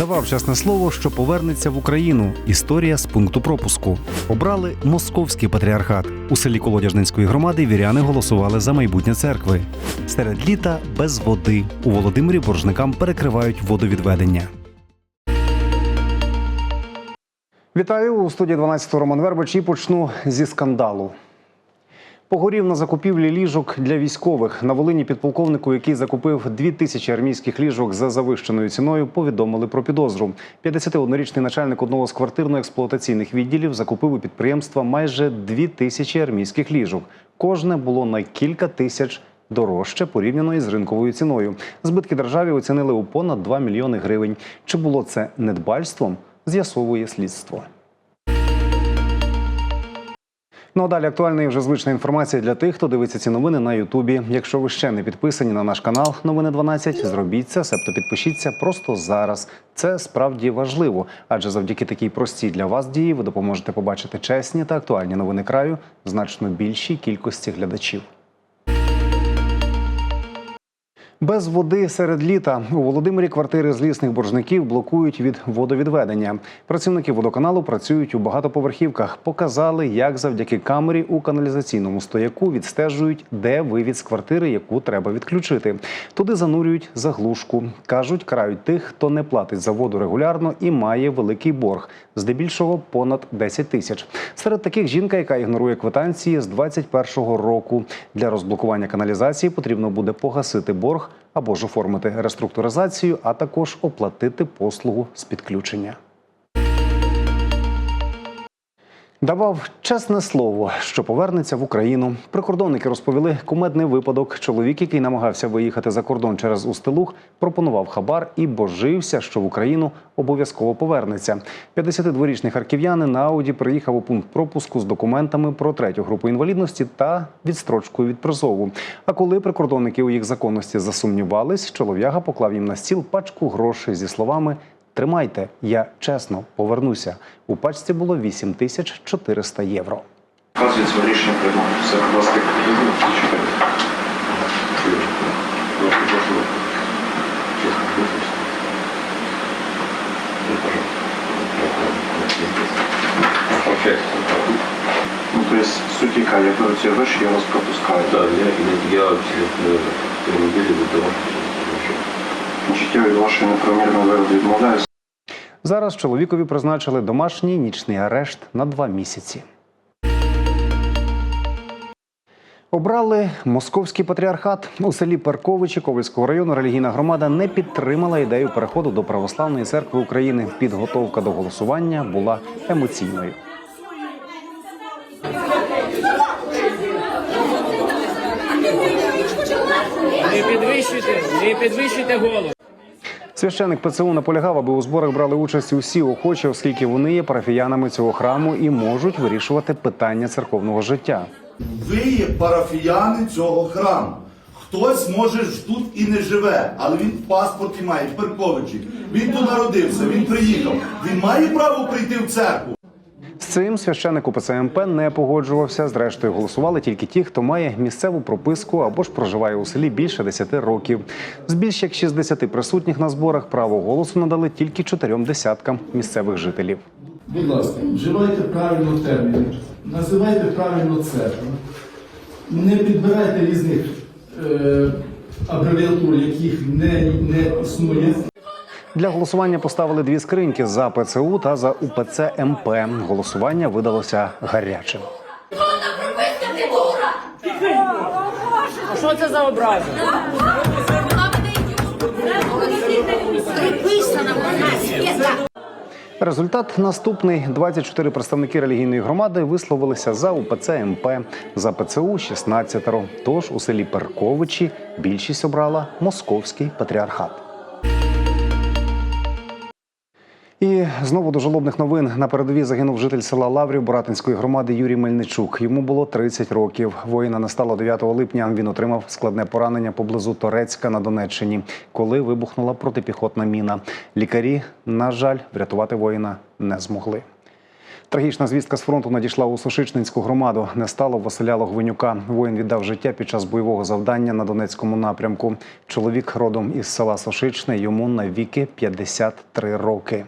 Давав чесне слово, що повернеться в Україну. Історія з пункту пропуску. Обрали московський патріархат. У селі Колодяжненської громади віряни голосували за майбутнє церкви. Серед літа без води. У Володимирі боржникам перекривають водовідведення. Вітаю у студії 12 Роман Вербач і почну зі скандалу. Погорів на закупівлі ліжок для військових. На Волині підполковнику, який закупив дві тисячі армійських ліжок за завищеною ціною, повідомили про підозру. 51-річний начальник одного з квартирно-експлуатаційних відділів закупив у підприємства майже дві тисячі армійських ліжок. Кожне було на кілька тисяч дорожче порівняно із ринковою ціною. Збитки державі оцінили у понад 2 мільйони гривень. Чи було це недбальством? З'ясовує слідство. Ну а далі актуальна і вже звична інформація для тих, хто дивиться ці новини на Ютубі. Якщо ви ще не підписані на наш канал Новини 12, зробіть це, себто підпишіться просто зараз. Це справді важливо, адже завдяки такій простій для вас дії ви допоможете побачити чесні та актуальні новини краю значно більшій кількості глядачів. Без води серед літа у Володимирі квартири злісних боржників блокують від водовідведення. Працівники водоканалу працюють у багатоповерхівках. Показали, як завдяки камері у каналізаційному стояку відстежують, де вивід з квартири, яку треба відключити. Туди занурюють заглушку. кажуть, карають тих, хто не платить за воду регулярно і має великий борг, здебільшого понад 10 тисяч. Серед таких жінка, яка ігнорує квитанції з 21-го року. Для розблокування каналізації потрібно буде погасити борг або ж оформити реструктуризацію, а також оплатити послугу з підключення. Давав чесне слово, що повернеться в Україну. Прикордонники розповіли кумедний випадок. Чоловік, який намагався виїхати за кордон через Устилуг, пропонував хабар і божився, що в Україну обов'язково повернеться. 52-річний харків'янин на Ауді приїхав у пункт пропуску з документами про третю групу інвалідності та відстрочкою від призову. А коли прикордонники у їх законності засумнівались, чолов'яга поклав їм на стіл пачку грошей зі словами. Тримайте, я чесно повернуся. У пачці було 8 тисяч 400 євро. Вказується рішення приймати. Все, будь ласка. Ну, то есть суть яка, я беру ці гроші, я вас пропускаю. Да, я, я, три недели до того, Значить, я від вашої неправомірної вироби відмовляюся. Зараз чоловікові призначили домашній нічний арешт на два місяці. Обрали московський патріархат у селі Парковичі Ковальського району. Релігійна громада не підтримала ідею переходу до православної церкви України. Підготовка до голосування була емоційною. Не підвищуйте, не підвищуйте голос. Священик ПЦУ наполягав, аби у зборах брали участь усі охочі, оскільки вони є парафіянами цього храму і можуть вирішувати питання церковного життя. Ви є парафіяни цього храму. Хтось може ж тут і не живе, але він в паспорті має в Перковичі. Він тут народився, він приїхав. Він має право прийти в церкву. З цим священик УПЦ МП не погоджувався. Зрештою, голосували тільки ті, хто має місцеву прописку або ж проживає у селі більше 10 років. З більш як 60 присутніх на зборах право голосу надали тільки чотирьом десяткам місцевих жителів. Будь ласка, вживайте правильно терміни, називайте правильно церкву. Не підбирайте різних е, абревіатур, яких не, не існує. Для голосування поставили дві скриньки за ПЦУ та за УПЦ МП. Голосування видалося гарячим. А що це за образа? Результат наступний: 24 представники релігійної громади висловилися за УПЦ МП, за ПЦУ 16. Тож у селі Перковичі більшість обрала московський патріархат. І знову до жалобних новин на передовій загинув житель села Лаврів Боратинської громади Юрій Мельничук. Йому було 30 років. Воїна не стало 9 липня. Він отримав складне поранення поблизу Торецька на Донеччині, коли вибухнула протипіхотна міна. Лікарі, на жаль, врятувати воїна не змогли. Трагічна звістка з фронту надійшла у Сушичнинську громаду. Не стало Василя Логвинюка. Воїн віддав життя під час бойового завдання на Донецькому напрямку. Чоловік родом із села Сушичне. Йому навіки 53 роки.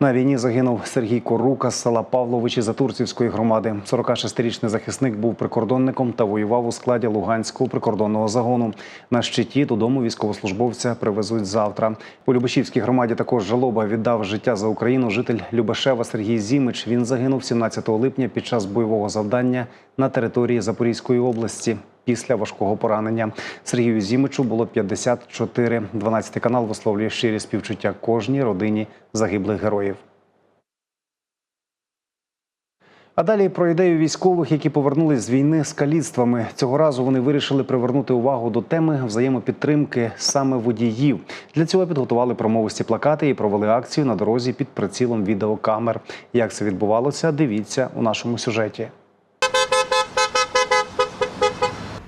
На війні загинув Сергій Корука з села Павловичі Затурцівської громади. 46-річний захисник був прикордонником та воював у складі Луганського прикордонного загону. На щиті додому військовослужбовця привезуть завтра. У Любешівській громаді також жалоба віддав життя за Україну житель Любешева Сергій Зімич. Він загинув 17 липня під час бойового завдання на території Запорізької області. Після важкого поранення Сергію Зімичу було 54. 12 канал висловлює щирі співчуття кожній родині загиблих героїв. А далі про ідею військових, які повернулись з війни з каліцтвами. Цього разу вони вирішили привернути увагу до теми взаємопідтримки саме водіїв. Для цього підготували промовисті плакати і провели акцію на дорозі під прицілом відеокамер. Як це відбувалося, дивіться у нашому сюжеті.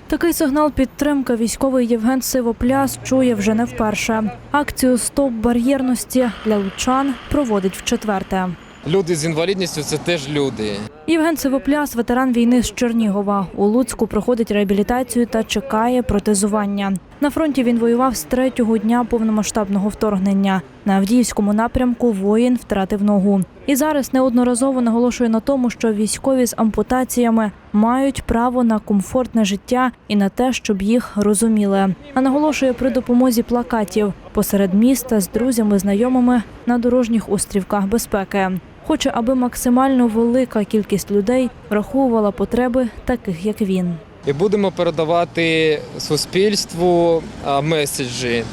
Такий сигнал підтримки військовий Євген Сивопляс чує вже не вперше. Акцію Стоп бар'єрності для лучан проводить вчетверте. Люди з інвалідністю це теж люди. Євген Сивопляс, ветеран війни з Чернігова. У Луцьку проходить реабілітацію та чекає протезування. На фронті він воював з третього дня повномасштабного вторгнення. На Авдіївському напрямку воїн втратив ногу. І зараз неодноразово наголошує на тому, що військові з ампутаціями мають право на комфортне життя і на те, щоб їх розуміли. А наголошує при допомозі плакатів посеред міста з друзями, знайомими на дорожніх острівках безпеки. Хоче, аби максимально велика кількість людей враховувала потреби таких, як він. І будемо передавати суспільству меседжі.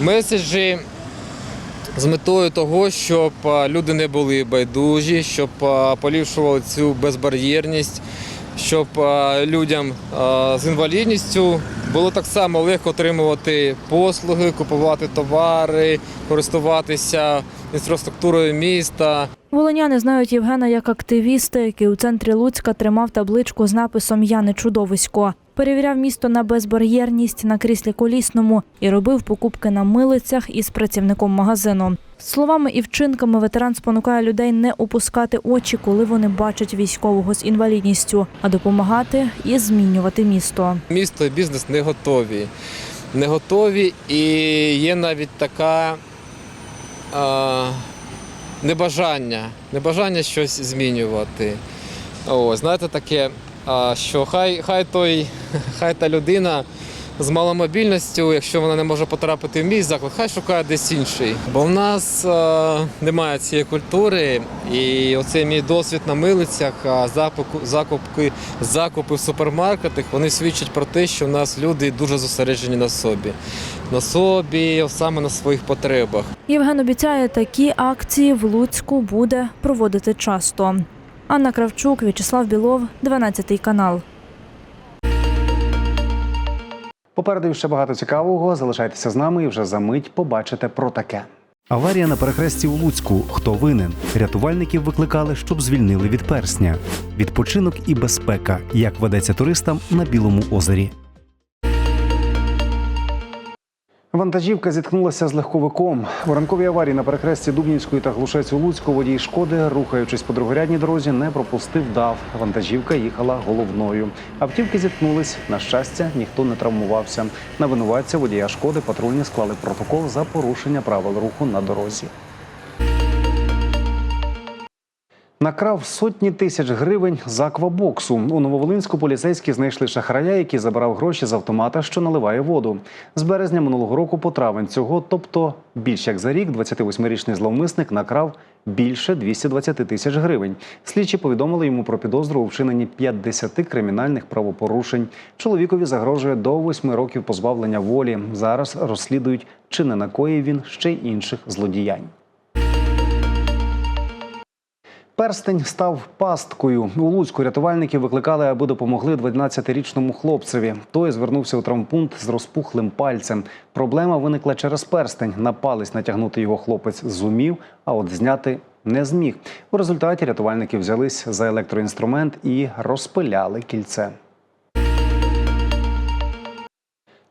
Меседжі з метою того, щоб люди не були байдужі, щоб поліпшували цю безбар'єрність, щоб людям з інвалідністю було так само легко отримувати послуги, купувати товари, користуватися інфраструктурою міста. Волиняни знають Євгена як активіста, який у центрі Луцька тримав табличку з написом Я не чудовисько. Перевіряв місто на безбар'єрність на кріслі колісному і робив покупки на милицях із працівником магазину. Словами і вчинками ветеран спонукає людей не опускати очі, коли вони бачать військового з інвалідністю, а допомагати і змінювати місто. Місто і бізнес не готові. Не готові і є навіть така а, небажання, небажання щось змінювати. О, знаєте, таке, що хай, хай, той, хай та людина з маломобільністю, якщо вона не може потрапити в мій заклад, хай шукає десь інший. Бо в нас а, немає цієї культури, і оцей мій досвід на милицях, закупки, закупки, закупи в супермаркетах, вони свідчать про те, що в нас люди дуже зосереджені на собі, на собі, саме на своїх потребах. Євген обіцяє, такі акції в Луцьку буде проводити часто. Анна Кравчук, В'ячеслав Білов, 12 канал. Попереду ще багато цікавого. Залишайтеся з нами і вже за мить побачите про таке. Аварія на перехресті у Луцьку. Хто винен? Рятувальників викликали, щоб звільнили від персня. Відпочинок і безпека. Як ведеться туристам на Білому озері. Вантажівка зіткнулася з легковиком. У ранковій аварії на перехресті Дубнівської та Глушець у Луцьку водій шкоди, рухаючись по другорядній дорозі, не пропустив дав. Вантажівка їхала головною. Автівки зіткнулись. На щастя, ніхто не травмувався. На винуватця водія шкоди патрульні склали протокол за порушення правил руху на дорозі. Накрав сотні тисяч гривень з аквабоксу. У Нововолинську поліцейські знайшли шахрая, який забирав гроші з автомата, що наливає воду. З березня минулого року по травень цього, тобто більш як за рік, 28-річний зловмисник накрав більше 220 тисяч гривень. Слідчі повідомили йому про підозру у вчиненні 50 кримінальних правопорушень. Чоловікові загрожує до 8 років позбавлення волі. Зараз розслідують, чи не накоїв він ще й інших злодіянь. Перстень став пасткою. У Луцьку рятувальники викликали, аби допомогли 12-річному хлопцеві. Той звернувся у травмпункт з розпухлим пальцем. Проблема виникла через перстень. На палець натягнути його хлопець зумів, а от зняти не зміг. У результаті рятувальники взялись за електроінструмент і розпиляли кільце.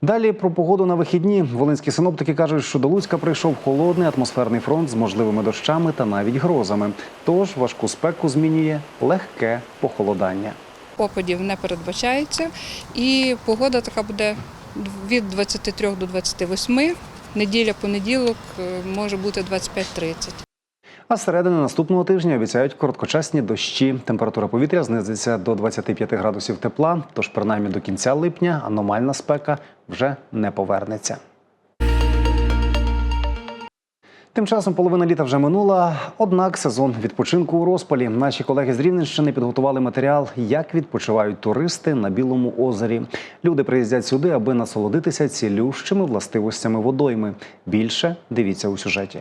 Далі про погоду на вихідні. Волинські синоптики кажуть, що до Луцька прийшов холодний атмосферний фронт з можливими дощами та навіть грозами. Тож важку спеку змінює легке похолодання. Опадів не передбачається, і погода така буде від 23 до 28. Неділя, понеділок е, може бути 25-30. А середини наступного тижня обіцяють короткочасні дощі. Температура повітря знизиться до 25 градусів тепла, тож принаймні до кінця липня аномальна спека вже не повернеться. Тим часом половина літа вже минула, однак сезон відпочинку у розпалі. Наші колеги з Рівненщини підготували матеріал, як відпочивають туристи на Білому озері. Люди приїздять сюди, аби насолодитися цілющими властивостями водойми. Більше дивіться у сюжеті.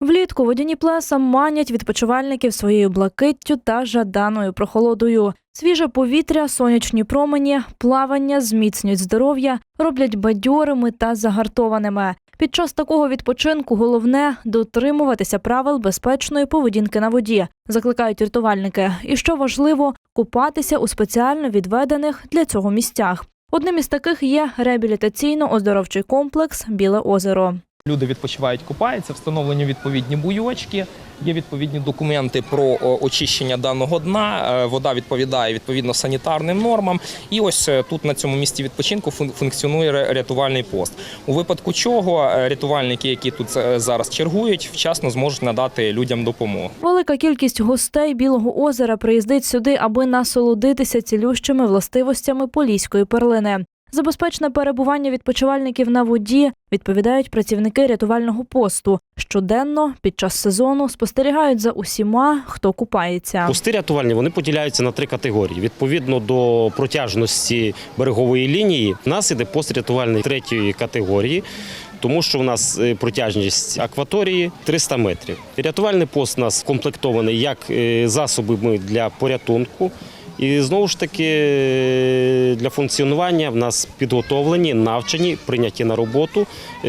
Влітку водяні плеса манять відпочивальників своєю блакиттю та жаданою прохолодою. Свіже повітря, сонячні промені, плавання зміцнюють здоров'я, роблять бадьорими та загартованими. Під час такого відпочинку головне дотримуватися правил безпечної поведінки на воді, закликають рятувальники. І що важливо, купатися у спеціально відведених для цього місцях. Одним із таких є реабілітаційно-оздоровчий комплекс Біле озеро. Люди відпочивають, купаються, встановлені відповідні буйочки, є відповідні документи про очищення даного дна. е, Вода відповідає відповідно санітарним нормам. І ось е, тут на цьому місці відпочинку функціонує рятувальний пост. У випадку чого е, рятувальники, які тут е, зараз чергують, вчасно зможуть надати людям допомогу. Велика кількість гостей Білого озера приїздить сюди, аби насолодитися цілющими властивостями поліської перлини. За безпечне перебування відпочивальників на воді відповідають працівники рятувального посту. Щоденно під час сезону спостерігають за усіма, хто купається. Пости рятувальні вони поділяються на три категорії. Відповідно до протяжності берегової лінії, в нас іде пост рятувальний третьої категорії. Тому що в нас е, протяжність акваторії 300 метрів. Рятувальний пост у нас комплектований як е, засобами для порятунку, і знову ж таки е, для функціонування в нас підготовлені, навчені, прийняті на роботу е,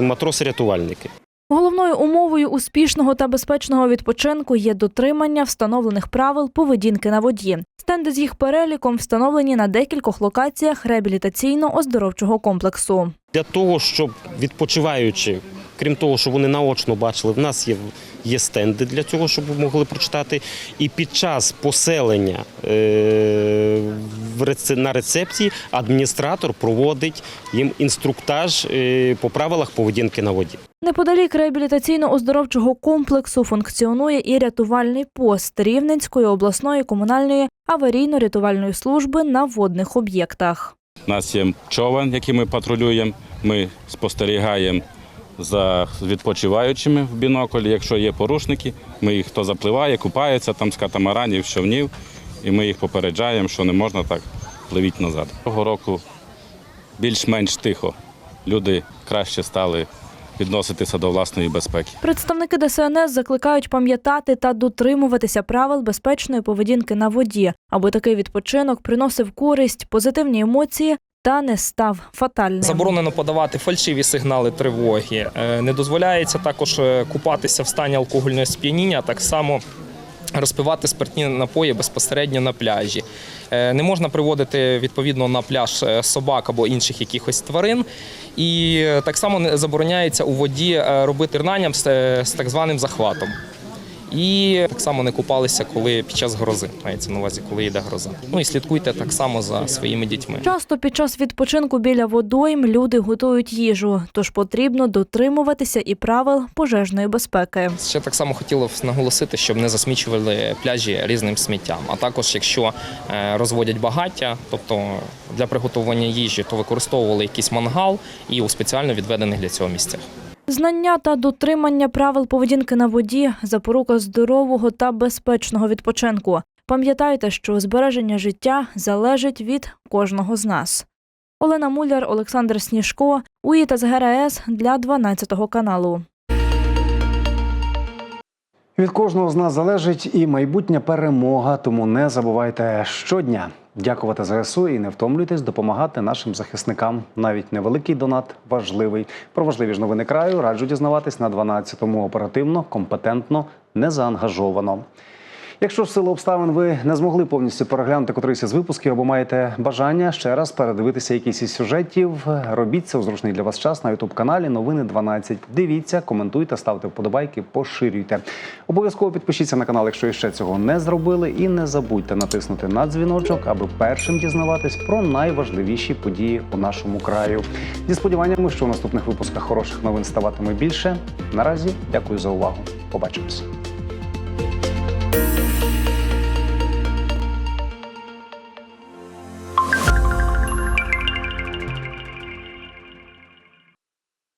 матроси-рятувальники. Головною умовою успішного та безпечного відпочинку є дотримання встановлених правил поведінки на воді. Стенди з їх переліком встановлені на декількох локаціях реабілітаційно-оздоровчого комплексу. Для того, щоб відпочиваючи, крім того, що вони наочно бачили, в нас є, є стенди для цього, щоб могли прочитати. І під час поселення е, на рецепції адміністратор проводить їм інструктаж е, по правилах поведінки на воді. Неподалік реабілітаційно-оздоровчого комплексу функціонує і рятувальний пост Рівненської обласної комунальної аварійно-рятувальної служби на водних об'єктах. У нас є човен, який ми патрулюємо. Ми спостерігаємо за відпочиваючими в бінокль. Якщо є порушники, ми їх хто запливає, купається там з катамаранів, човнів, і ми їх попереджаємо, що не можна так пливіть назад. Цього року більш-менш тихо. Люди краще стали відноситися до власної безпеки. Представники ДСНС закликають пам'ятати та дотримуватися правил безпечної поведінки на воді, аби такий відпочинок приносив користь, позитивні емоції та не став фатальним. Заборонено подавати фальшиві сигнали тривоги. Е, Не дозволяється також е, купатися в стані алкогольного сп'яніння, так само розпивати спиртні напої безпосередньо на пляжі. Е, Не можна приводити відповідно на пляж собак або інших якихось тварин. І так само не забороняється у воді робити рнанням з так званим захватом. І так само не купалися, коли під час грози мається на увазі, коли йде гроза. Ну і слідкуйте так само за своїми дітьми. Часто під час відпочинку біля водойм люди готують їжу, тож потрібно дотримуватися і правил пожежної безпеки. Ще так само хотіло б наголосити, щоб не засмічували пляжі різним сміттям. А також, якщо е, розводять багаття, тобто для приготування їжі, то використовували якийсь мангал і у спеціально відведених для цього місцях. Знання та дотримання правил поведінки на воді запорука здорового та безпечного відпочинку. Пам'ятайте, що збереження життя залежить від кожного з нас. Олена Муляр, Олександр Сніжко, УІТА з ГРС для 12 каналу. Від кожного з нас залежить і майбутня перемога, тому не забувайте щодня дякувати ЗСУ і не втомлюйтесь допомагати нашим захисникам. Навіть невеликий донат важливий. Про важливі ж новини краю раджу дізнаватись на 12-му оперативно, компетентно, незаангажовано. Якщо в силу обставин ви не змогли повністю переглянути котрийсь із випусків або маєте бажання ще раз передивитися якийсь із сюжетів, робіть це у зручний для вас час на ютуб каналі Новини 12. Дивіться, коментуйте, ставте вподобайки, поширюйте. Обов'язково підпишіться на канал, якщо ще цього не зробили, і не забудьте натиснути на дзвіночок, аби першим дізнаватись про найважливіші події у нашому краю. Зі сподіваннями, що у наступних випусках хороших новин ставатиме більше. Наразі дякую за увагу. Побачимось.